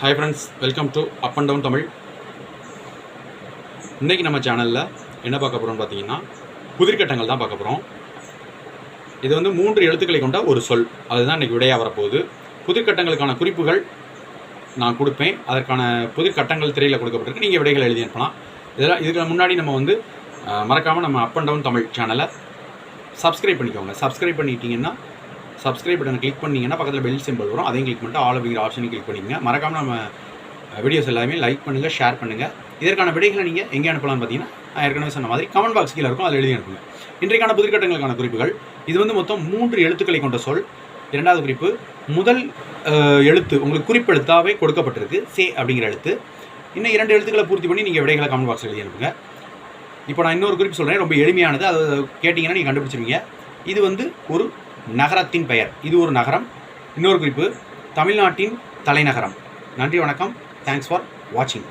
Hi friends welcome to up and down Tamil இன்றைக்கி நம்ம சேனலில் என்ன பார்க்க போகிறோம்னு பார்த்தீங்கன்னா புதிர்கட்டங்கள் தான் பார்க்க போகிறோம் இது வந்து மூன்று எழுத்துக்களை கொண்ட ஒரு சொல். அதுதான் இன்றைக்கி விடையாக வரப்போகுது. புதிர்கட்டங்களுக்கான குறிப்புகள் நான் கொடுப்பேன். அதற்கான புதிர்கட்டங்கள் திரையில் கொடுக்கப்பட்டிருக்கு. நீங்கள் விடைகள் எழுதி அனுப்பலாம். இதெல்லாம் இதுக்கு முன்னாடி நம்ம வந்து மறக்காமல் நம்ம அப் அண்ட் டவுன் தமிழ் சேனலை சப்ஸ்கிரைப் பண்ணிக்கோங்க. சப்ஸ்கிரைப் பண்ணிட்டீங்கன்னா சப்ஸ்கிரைப் பட்டனை கிளிக் பண்ணீங்கன்னா பக்கத்தில் பெல் சிம்பிள் வரும். அதையும் கிளிக் பண்ணிட்டு ஆல் அப்படிங்கிற ஆப்ஷனையும் கிளிக் பண்ணிக்கங்க. மறக்காமல் நம்ம வீடியோஸ் எல்லாமே லைக் பண்ணுங்கள் ஷேர் பண்ணுங்கள் இதற்கான விடைகளை நீங்கள் எங்கே அனுப்பலாம்னு பார்த்தீங்கன்னா ஏற்கனவே சொன்ன மாதிரி கமெண்ட் பாக்ஸ் கீழே இருக்கும். அதில் எழுதி அனுப்புங்க. இன்றைக்கான புதிர்கட்டங்களுக்கான குறிப்புகள். இது வந்து மொத்தம் மூன்று எழுத்துக்களை கொண்ட சொல். இரண்டாவது குறிப்பு முதல் எழுத்து உங்களுக்கு குறிப்பெழுத்தாகவே கொடுக்கப்பட்டிருக்கு. சே அப்படிங்கிற எழுத்து. இன்னும் இரண்டு எழுத்துக்களை பூர்த்தி பண்ணி நீங்கள் விடைகளை கமெண்ட் பாக்ஸ் எழுதி அனுப்புங்க. இப்போ நான் இன்னொரு குறிப்பு சொல்கிறேன் ரொம்ப எளிமையானது. அதை கேட்டிங்கன்னா நீங்கள் கண்டுபிடிச்சிருவீங்க. இது வந்து ஒரு நகரத்தின் பெயர். இது ஒரு நகரம். இன்னொரு குறிப்பு தமிழ்நாட்டின் தலைநகரம். நன்றி வணக்கம். தேங்க்ஸ் ஃபார் வாட்சிங்